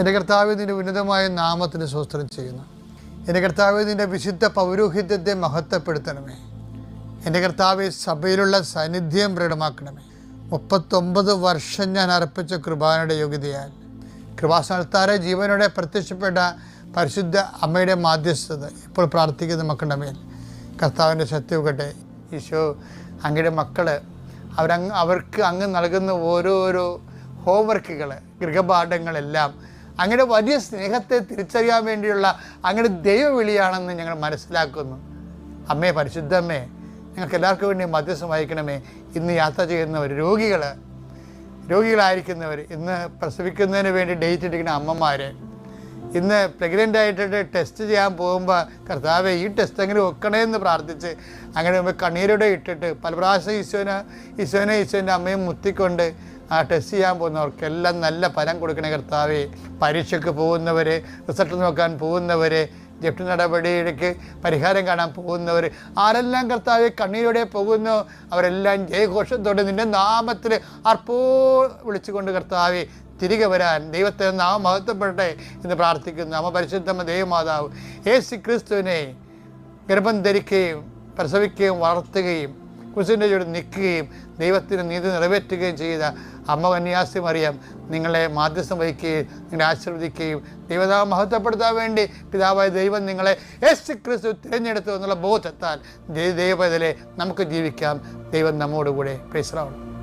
എന്റെ കർത്താവ് നിന്റെ ഉന്നതമായ നാമത്തിന് സ്വസ്ത്രം ചെയ്യുന്നു. എന്റെ കർത്താവ് നിന്റെ വിശുദ്ധ പൗരോഹിത്യത്തെ മഹത്വപ്പെടുത്തണമേ. എന്റെ കർത്താവ് സഭയിലുള്ള സാന്നിധ്യം പ്രകടമാക്കണമേ. മുപ്പത്തൊമ്പത് വർഷം ഞാൻ അർപ്പിച്ച കൃപാനയുടെ യോഗ്യതയാൽ കൃപാസ്ഥാനത്താരെ ജീവനോടെ പ്രത്യക്ഷപ്പെട്ട പരിശുദ്ധ അമ്മയുടെ മാധ്യസ്ഥത ഇപ്പോൾ പ്രാർത്ഥിക്കുന്ന മക്കളുടെ മേൽ. കർത്താവിന്റെ സത്യവുകട്ടെ ഈശോ അങ്ങയുടെ മക്കൾ അവരങ്ങ് അവർക്ക് അങ്ങ് നൽകുന്ന ഓരോരോ ഹോംവർക്കുകൾ ഗൃഹപാഠങ്ങളെല്ലാം അങ്ങയുടെ വലിയ സ്നേഹത്തെ തിരിച്ചറിയാൻ വേണ്ടിയുള്ള അങ്ങയുടെ ദൈവവിളിയാണെന്ന് ഞങ്ങൾ മനസ്സിലാക്കുന്നു. അമ്മേ പരിശുദ്ധമ്മേ ഞങ്ങൾക്ക് എല്ലാവർക്കും വേണ്ടി മധ്യസ്ഥം വഹിക്കണമേ. ഇന്ന് യാത്ര ചെയ്യുന്നവർ രോഗികൾ രോഗികളായിരിക്കുന്നവർ ഇന്ന് പ്രസവിക്കുന്നതിന് വേണ്ടി ഡേറ്റ് എടുക്കുന്ന അമ്മമാർ ഇന്ന് പ്രഗ്നന്റ് ആയിട്ടിട്ട് ടെസ്റ്റ് ചെയ്യാൻ പോകുമ്പോൾ കർത്താവെ ഈ ടെസ്റ്റ് എങ്ങനെ വെക്കണേന്ന് പ്രാർത്ഥിച്ച് അങ്ങനെ കണ്ണീരോടെ ഇട്ടിട്ട് പല പ്രാവശ്യം ഈശോനെ ഈശോനെ ഈശോന്റെ അമ്മയും മുത്തിക്കൊണ്ട് ആ ടെസ്റ്റ് ചെയ്യാൻ പോകുന്നവർക്കെല്ലാം നല്ല ഫലം കൊടുക്കണ കർത്താവെ. പരീക്ഷയ്ക്ക് പോകുന്നവർ റിസൾട്ട് നോക്കാൻ പോകുന്നവർ ജപ്തി നടപടിയിലേക്ക് പരിഹാരം കാണാൻ പോകുന്നവർ ആരെല്ലാം കർത്താവെ കണ്ണീരോടെ പോകുന്നു അവരെല്ലാം ജയഘോഷത്തോടെ നിന്റെ നാമത്തിൽ അർപ്പോ വിളിച്ചുകൊണ്ട് കർത്താവെ തിരികെ വരാൻ ദൈവത്തെ നാം മഹത്വപ്പെടട്ടെ എന്ന് പ്രാർത്ഥിക്കുന്നു. അമ്മ പരിശുദ്ധമ്മ ദൈവമാതാവ് യേശു ക്രിസ്തുവിനെ ഗർഭം ധരിക്കുകയും പ്രസവിക്കുകയും വളർത്തുകയും കുരിശിന്റെ ചുവട് നിൽക്കുകയും ദൈവത്തിന് നീതി നിറവേറ്റുകയും ചെയ്ത അമ്മ കന്യാസി മറിയം നിങ്ങളെ മാധ്യസ്ഥം വഹിക്കുകയും നിങ്ങളെ ആശീർവദിക്കുകയും ദൈവതാവ് മഹത്വപ്പെടുത്താൻ വേണ്ടി പിതാവായ ദൈവം നിങ്ങളെ യേശു ക്രിസ്തു തിരഞ്ഞെടുത്തു എന്നുള്ള ബോധത്താൽ ദൈവത്തിലെ നമുക്ക് ജീവിക്കാം. ദൈവം നമ്മോടുകൂടെ. പ്രൈസ്രാവണം